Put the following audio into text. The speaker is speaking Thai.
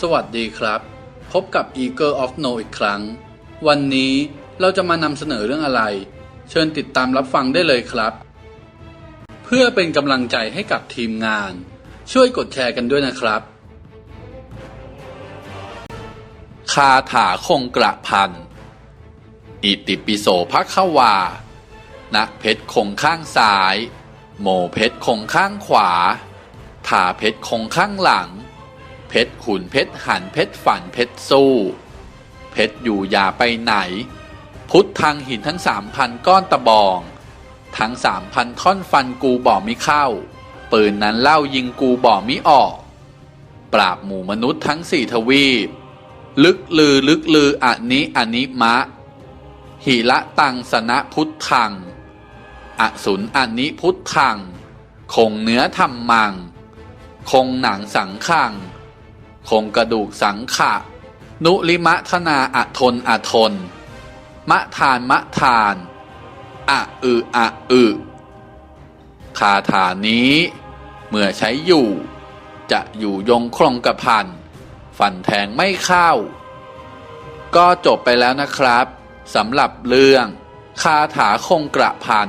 สวัสดีครับ พบกับ Eagle of No อีกครั้ง วันนี้เราจะมานำเสนอเรื่องอะไร เชิญติดตามรับฟังได้เลยครับ เพื่อเป็นกำลังใจให้กับทีมงาน ช่วยกดแชร์กันด้วยนะครับ คาถาคงกระพัน อิติปิโสภควาณเพชรคงข้างซ้าย โมเพชรคงข้างขวาถาเพชรคงข้างหลัง เพชรหุ่นเพชรหันเพชรฝันเพชรสู้ เพชรอยู่อย่าไปไหน พุทธทางหินทั้งสามพันก้อนตะบอง ทั้งสามพันท่อนฟันกูบ่มิเข้า ปืนนั้นเล่ายิงกูบ่มิออก ปราบหมู่มนุษย์ทั้งสี่ทวีป ลึกลือลึกลืออันนี้อันนิมะ หิละตังสนะพุทธังอสุนอันนิพุทธังคงเนื้อธรรมัง คงหนังสังขัง คงกระดูกสังขะ นุลิมะธนาอทนอทน มะทานมะทานอะอึอะอึคาถานี้ เมื่อใช้อยู่ จะอยู่ยงคงกระพันฟันแทงไม่เข้า ก็จบไปแล้วนะครับสำหรับเรื่อง คาถาคงกระพัน